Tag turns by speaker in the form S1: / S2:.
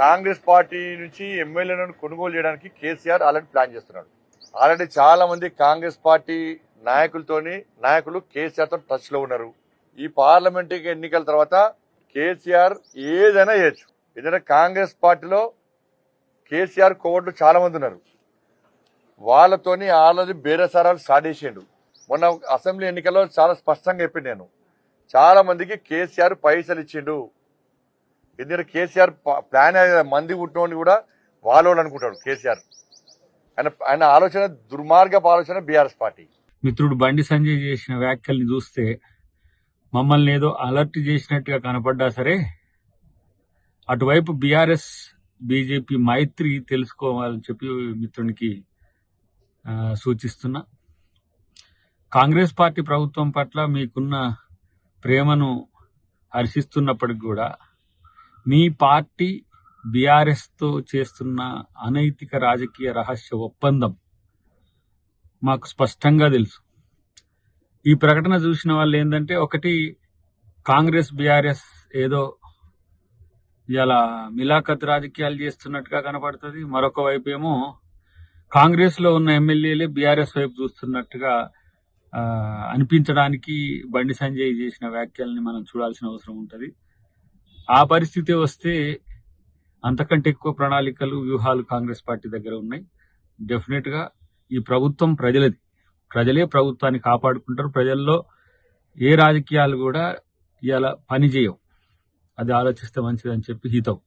S1: Congress party నుంచి ఎమ్మెల్యేలను కొనుగోలు చేయడానికి కేసీఆర్ ఆల్రెడీ ప్లాన్ చేస్తున్నాడు. ఆల్రెడీ చాలా మంది కాంగ్రెస్ పార్టీ నాయకులతోని నాయకులు కేసీఆర్తో టచ్లో టచ్లో ఉన్నారు. ఈ పార్లమెంటరీ ఎన్నికల తర్వాత కేసీఆర్ ఏదైనా చేయొచ్చు. ఏదైనా కాంగ్రెస్ పార్టీలో కేసీఆర్ కోవట్లు చాలా మంది ఉన్నారు. వాళ్ళతోని ఆల్రెడీ బేరసారాలు స్టార్ట్ చేసిండు. మొన్న అసెంబ్లీ ఎన్నికల్లో చాలా స్పష్టంగా చెప్పింది నేను చాలా మందికి కేసీఆర్ పైసలు ఇచ్చిండు. ఎందుకంటే కేసీఆర్ ప్లాన్ మంది పుట్టినోడిని కూడా వాళ్ళు అనుకుంటాడు కేసీఆర్. ఆయన ఆయన ఆలోచన దుర్మార్గపు ఆలోచన బీఆర్ఎస్ పార్టీ.
S2: మిత్రుడు బండి సంజయ్ చేసిన వ్యాఖ్యల్ని చూస్తే మమ్మల్ని ఏదో అలర్ట్ చేసినట్టుగా కనపడ్డా సరే అటువైపు బీఆర్ఎస్ బీజేపీ మైత్రి తెలుసుకోవాలని చెప్పి మిత్రునికి సూచిస్తున్నా. కాంగ్రెస్ పార్టీ ప్రభుత్వం పట్ల మీకున్న ప్రేమను హర్షిస్తున్నప్పటికి కూడా మీ పార్టీ బీఆర్ఎస్తో చేస్తున్న అనైతిక రాజకీయ రహస్య ఒప్పందం మాకు స్పష్టంగా తెలుసు. ఈ ప్రకటన చూసిన వాళ్ళు ఏంటంటే ఒకటి కాంగ్రెస్ బీఆర్ఎస్ ఏదో ఇలా మిలాఖత్ రాజకీయాలు చేస్తున్నట్టుగా కనపడుతుంది. మరొక వైపు ఏమో కాంగ్రెస్లో ఉన్న ఎమ్మెల్యేలే బీఆర్ఎస్ వైపు చూస్తున్నట్టుగా అనిపించడానికి బండి సంజయ్ చేసిన వ్యాఖ్యల్ని మనం చూడాల్సిన అవసరం ఉంటుంది. ఆ పరిస్థితి వస్తే అంతకంటే ఎక్కువ ప్రణాళికలు వ్యూహాలు కాంగ్రెస్ పార్టీ దగ్గర ఉన్నాయి. డెఫినెట్గా ఈ ప్రభుత్వం ప్రజలది. ప్రజలే ప్రభుత్వాన్ని కాపాడుకుంటారు. ప్రజల్లో ఏ రాజకీయాలు కూడా ఇలా పనిచేయవు. అది ఆలోచిస్తే మంచిదని చెప్పి హితవు.